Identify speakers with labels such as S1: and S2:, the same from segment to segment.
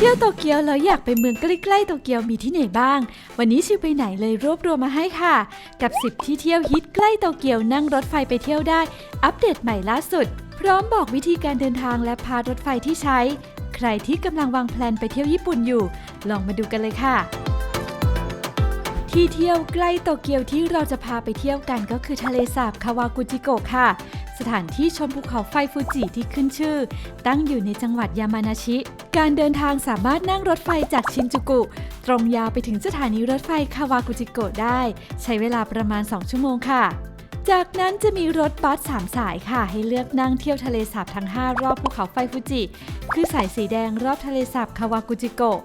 S1: เที่ยวโตเกียวแล้วอยากไปเมืองใกล้ๆโตเกียวมีที่ไหนบ้าง วันนี้ชิวไปไหนเลยรวบรวมมาให้ค่ะ กับ 10 ที่เที่ยวฮิตใกล้โตเกียวนั่งรถไฟไปเที่ยวได้ อัปเดตใหม่ล่าสุด พร้อมบอกวิธีการเดินทางและพารถไฟที่ใช้ ใครที่กำลังวางแผนไปเที่ยวญี่ปุ่นอยู่ ลองมาดูกันเลยค่ะที่เที่ยวใกล้โตเกียวที่เราจะพาไปเที่ยวกันก็คือทะเลสาบคาวากุจิโกะค่ะ สถานที่ชมภูเขาไฟฟูจิที่ขึ้นชื่อ ตั้งอยู่ในจังหวัดยามานาชิ การเดินทางสามารถนั่งรถไฟจากชินจูกุ ตรงยาวไปถึงสถานีรถไฟคาวากุจิโกะได้ ใช้เวลาประมาณ 2 ชั่วโมงค่ะ จากนั้นจะมีรถบัส3สายค่ะ ให้เลือกนั่งเที่ยวทะเลสาบทั้ง 5 รอบภูเขาไฟฟูจิ คือสายสีแดงรอบทะเลสาบคาวากุจิโกะ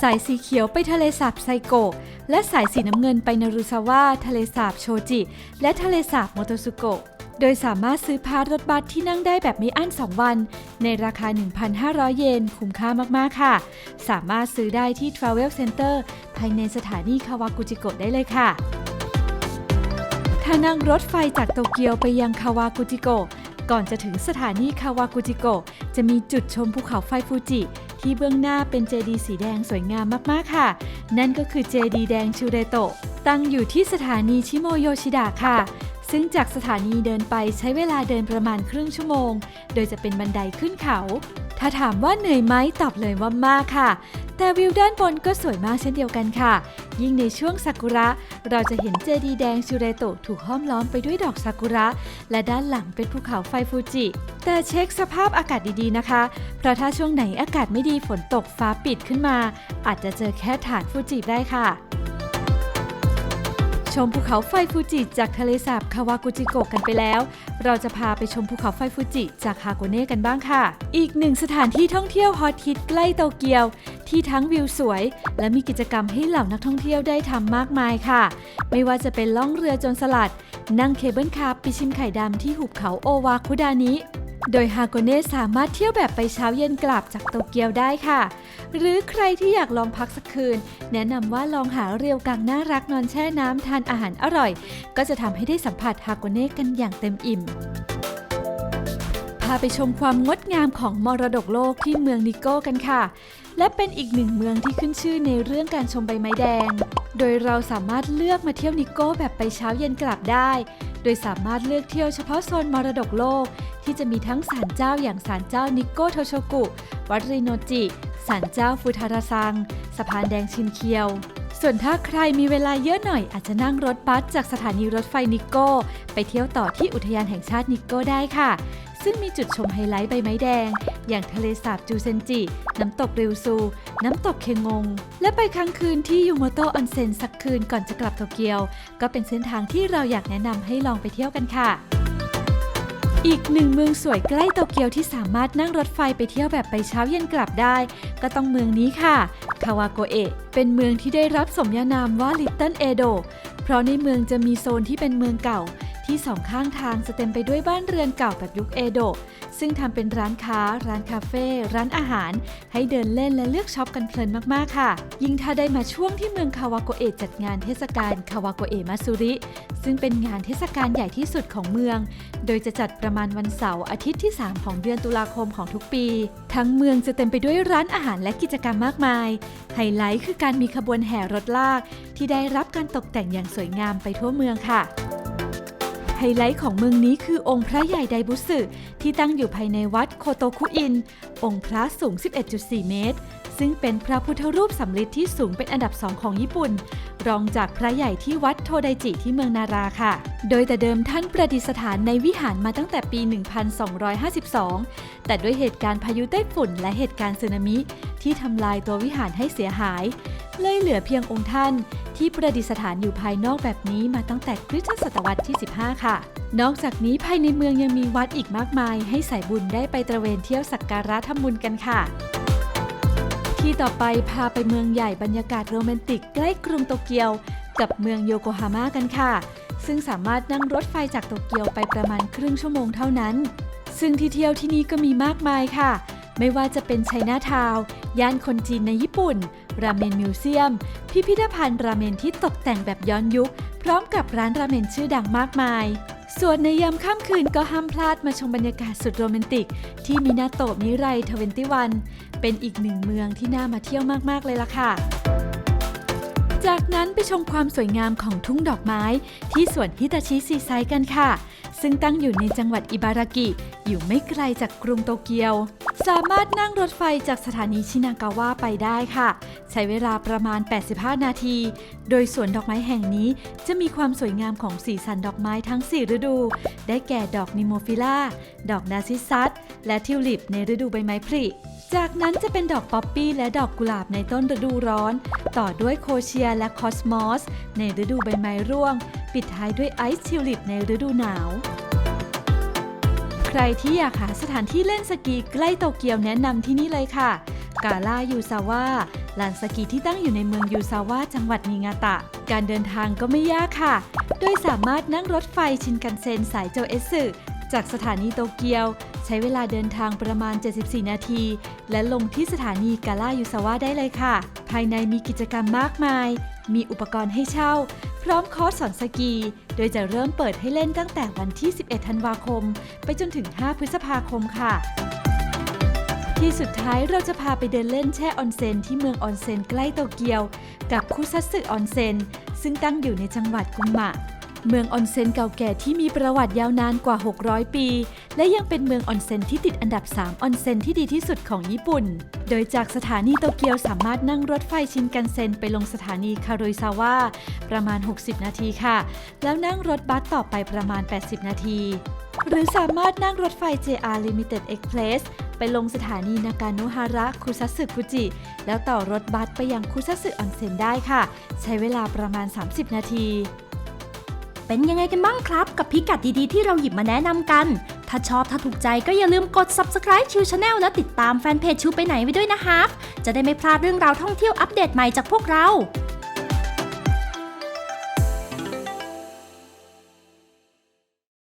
S1: สายสีเขียวไปทะเลสาบไซโกะและสายสีน้ำเงินไปนารุซาวะทะเลสาบโชจิ และทะเลสาบโมโตสุโกะ โดยสามารถซื้อพาสรถบัสที่นั่งได้แบบไม่อั้น 2 วัน ในราคา 1,500 เยน คุ้มค่ามากๆค่ะ สามารถซื้อได้ที่ Travel Center ภายในสถานีคาวากุจิโกะได้เลยค่ะ ถ้านั่งรถไฟจากโตเกียวไปยังคาวากุจิโกะก่อนจะถึงสถานีคาวากุจิโกะจะมีจุดชมภูเขาไฟฟูจิ ที่เบื้องหน้าเป็นเจดีย์สีแดงสวยงามมาก ๆ ค่ะ นั่นก็คือเจดีย์แดงชูเรโตะตั้งอยู่ที่สถานีชิโมโยชิดะค่ะ ซึ่งจากสถานีเดินไปใช้เวลาเดินประมาณครึ่งชั่วโมง โดยจะเป็นบันไดขึ้นเขา ถ้าถามว่าเหนื่อยไหมตอบเลยว่ามากค่ะ แต่วิวด้านบนก็สวยมากเช่นเดียวกันค่ะ ยิ่งในช่วงซากุระ เราจะเห็นเจดีย์แดงชูเรโตะถูกห้อมล้อมไปด้วยดอกซากุระ และด้านหลังเป็นภูเขาไฟฟูจิ แต่เช็คสภาพอากาศดีๆนะคะ เพราะถ้าช่วงไหนอากาศไม่ดีฝนตกฟ้าปิดขึ้นมา อาจจะเจอแค่ฐานฟูจิได้ค่ะ ชมภูเขาไฟฟูจิจากทะเลสาบคาวากุจิโกะกันไปแล้ว เราจะพาไปชมภูเขาไฟฟูจิจากฮาโกเน่กันบ้างค่ะ อีกหนึ่งสถานที่ท่องเที่ยวฮอตฮิตใกล้โตเกียว ที่ทั้งวิวสวย และมีกิจกรรมให้เหล่านักท่องเที่ยวได้ทำมากมายค่ะ ไม่ว่าจะเป็นล่องเรือจนสลัด นั่งเคเบิลคาร์ไปชิมไข่ดำที่หุบเขาโอวาคุดานิ โดยฮาโกเน่สามารถเที่ยวแบบไปเช้าเย็นกลับจากโตเกียวได้ค่ะ หรือใครที่อยากลองพักสักคืน แนะนำว่าลองหาเรียวกังน่ารักนอนแช่น้ำทานอาหารอร่อย ก็จะทำให้ได้สัมผัสฮาโกเน่กันอย่างเต็มอิ่มพาไปชมความงดงามของมรดกโลกที่เมืองนิโก้กันค่ะ และเป็นอีกหนึ่งเมืองที่ขึ้นชื่อในเรื่องการชมใบไม้แดง โดยเราสามารถเลือกมาเที่ยวนิโก้แบบไปเช้าเย็นกลับได้ โดยสามารถเลือกเที่ยวเฉพาะโซนมรดกโลก ที่จะมีทั้งศาลเจ้าอย่างศาลเจ้านิโกโทโชกุ วัดริโนจิ ศาลเจ้าฟูทาราซัง สะพานแดงชินเคียว ส่วนถ้าใครมีเวลาเยอะหน่อยอาจจะนั่งรถบัสจากสถานีรถไฟนิโก้ ไปเที่ยวต่อที่อุทยานแห่งชาตินิโก้ได้ค่ะ ซึ่งมีจุดชมไฮไลท์ใบไม้แดง อย่างทะเลสาบจูเซนจิ น้ำตกริวซู น้ำตกเคงง และไปค้างคืนที่ยูโมโตะออนเซ็นสักคืนก่อนจะกลับโตเกียว ก็เป็นเส้นทางที่เราอยากแนะนำให้ลองไปเที่ยวกันค่ะ อีกหนึ่งเมืองสวยใกล้โตเกียวที่สามารถนั่งรถไฟไปเที่ยวแบบไปเช้าเย็นกลับได้ ก็ต้องเมืองนี้ค่ะ คาวาโกเอะเป็นเมืองที่ได้รับสมญานามว่าลิตเติ้ลเอโดเพราะในเมืองจะมีโซนที่เป็นเมืองเก่า ที่สองข้างทางจะเต็มไปด้วยบ้านเรือนเก่าแบบยุคเอโดะซึ่งทำเป็นร้านค้า ร้านคาเฟ่ร้านอาหาร ให้เดินเล่นและเลือกช็อปกันเพลินมากๆค่ะ ยิ่งถ้าได้มาช่วงที่เมืองคาวาโกเอะจัดงานเทศกาลคาวาโกเอะมาซุริ ซึ่งเป็นงานเทศกาลใหญ่ที่สุดของเมือง โดยจะจัดประมาณวันเสาร์อาทิตย์ที่ 3 ของเดือนตุลาคมของทุกปี ทั้งเมืองจะเต็มไปด้วยร้านอาหารและกิจกรรมมากมาย ไฮไลท์คือการมีขบวนแห่รถลาก ที่ได้รับการตกแต่งอย่างสวยงามไปทั่วเมืองค่ะ ไฮไลท์ของเมืองนี้คือองค์พระใหญ่ไดบุสึที่ตั้งอยู่ภายในวัดโคโตคุอิน องค์พระสูง 11.4 เมตร ซึ่งเป็นพระพุทธรูปสำริดที่สูงเป็นอันดับสองของญี่ปุ่น รองจากพระใหญ่ที่วัดโทไดจิที่เมืองนาราค่ะ โดยแต่เดิมท่านประดิษฐานในวิหารมาตั้งแต่ปี 1252 แต่ด้วยเหตุการณ์พายุไต้ฝุ่นและเหตุการณ์สึนามิ ที่ทำลายตัววิหารให้เสียหาย เลยเหลือเพียงองค์ท่าน ที่ประดิษฐานอยู่ภายนอกแบบนี้มาตั้งแต่คริสตศตวรรษที่ 15 ค่ะ นอกจากนี้ภายในเมืองยังมีวัดอีกมากมาย ให้สายบุญได้ไปตระเวนเที่ยวสักการะทำบุญกันค่ะ ที่ต่อไปพาไปเมืองใหญ่บรรยากาศโรแมนติกใกล้กรุงโตเกียว กับเมืองโยโกฮาม่ากันค่ะ ซึ่งสามารถนั่งรถไฟจากโตเกียวไปประมาณครึ่งชั่วโมงเท่านั้น ซึ่งที่เที่ยวที่นี่ก็มีมากมายค่ะ ไม่ว่าจะเป็นไชน่าทาวน์ย่านคนจีนในญี่ปุ่น ราเมนมิวเซียม พิพิธภัณฑ์ราเมนที่ตกแต่งแบบย้อนยุค พร้อมกับร้านราเมนชื่อดังมากมาย ส่วนในยามค่ำคืนก็ห้ามพลาดมาชมบรรยากาศสุดโรแมนติก ที่มินาโตะมิไรทเวนตี้วันเป็นอีกหนึ่งเมืองที่น่ามาเที่ยวมาก ๆ เลยล่ะค่ะ จากนั้นไปชมความสวยงามของทุ่งดอกไม้ ที่สวนฮิตาชิซีไซกันค่ะ ซึ่งตั้งอยู่ในจังหวัดอิบารากิ อยู่ไม่ไกลจากกรุงโตเกียว สามารถนั่งรถไฟจากสถานีชินากาวะไปได้ค่ะ ใช้เวลาประมาณ 85 นาที โดยสวนดอกไม้แห่งนี้จะมีความสวยงามของสีสันดอกไม้ทั้ง 4 ฤดู ได้แก่ดอกนิโมฟิล่า ดอกนาซิซัส และทิวลิปในฤดูใบไม้ผลิ จากนั้นจะเป็นดอกป๊อปปี้และดอกกุหลาบในต้นฤดูร้อน ต่อด้วยโคเชียและคอสมอส ในฤดูใบไม้ร่วง ปิดท้ายด้วยไอซ์ทิวลิปในฤดูหนาวใครที่อยากหาสถานที่เล่นสกีใกล้โตเกียวแนะนำที่นี่เลยค่ะ กาล่ายูซาวะ ลานสกีที่ตั้งอยู่ในเมืองยูซาวะจังหวัดนิงาตะ การเดินทางก็ไม่ยากค่ะ โดยสามารถนั่งรถไฟชินคันเซ็นสายโจเอสึจากสถานีโตเกียว ใช้เวลาเดินทางประมาณ 74 นาที และลงที่สถานีกาลายูซาวะได้เลยค่ะ ภายในมีกิจกรรมมากมาย มีอุปกรณ์ให้เช่า พร้อมคอร์สสอนสกี โดยจะเริ่มเปิดให้เล่นตั้งแต่วันที่ 11 ธันวาคม ไปจนถึง 5 พฤษภาคมค่ะ ที่สุดท้ายเราจะพาไปเดินเล่นแช่ออนเซ็นที่เมืองออนเซ็นใกล้โตเกียว กับคุซัตสึออนเซ็นซึ่งตั้งอยู่ในจังหวัดกุมะ เมืองออนเซ็นเก่าแก่ที่มีประวัติยาวนานกว่า 600 ปี และยังเป็นเมืองออนเซ็นที่ติดอันดับ 3 ออนเซ็นที่ดีที่สุดของญี่ปุ่น โดยจากสถานีโตเกียวสามารถนั่งรถไฟชินกันเซ็นไปลงสถานีคาโรยซาวะประมาณ 60 นาทีค่ะ แล้วนั่งรถบัสต่อไปประมาณ 80 นาที หรือสามารถนั่งรถไฟ JR Limited Express ไปลงสถานีนากาโนฮาระคุซัสึกุจิ แล้วต่อรถบัสไปยังคุซัสึออนเซ็นได้ค่ะ ใช้เวลาประมาณ 30 นาที
S2: เป็นยังไงกันบ้างครับ กับพิกัดดีๆที่เราหยิบมาแนะนำกัน ถ้าชอบถ้าถูกใจก็อย่าลืมกด subscribe ชิวชาแนลและติดตามแฟนเพจชิวไปไหนไว้ด้วยนะครับจะได้ไม่พลาดเรื่องราวท่องเที่ยวอัปเดตใหม่จากพวกเรา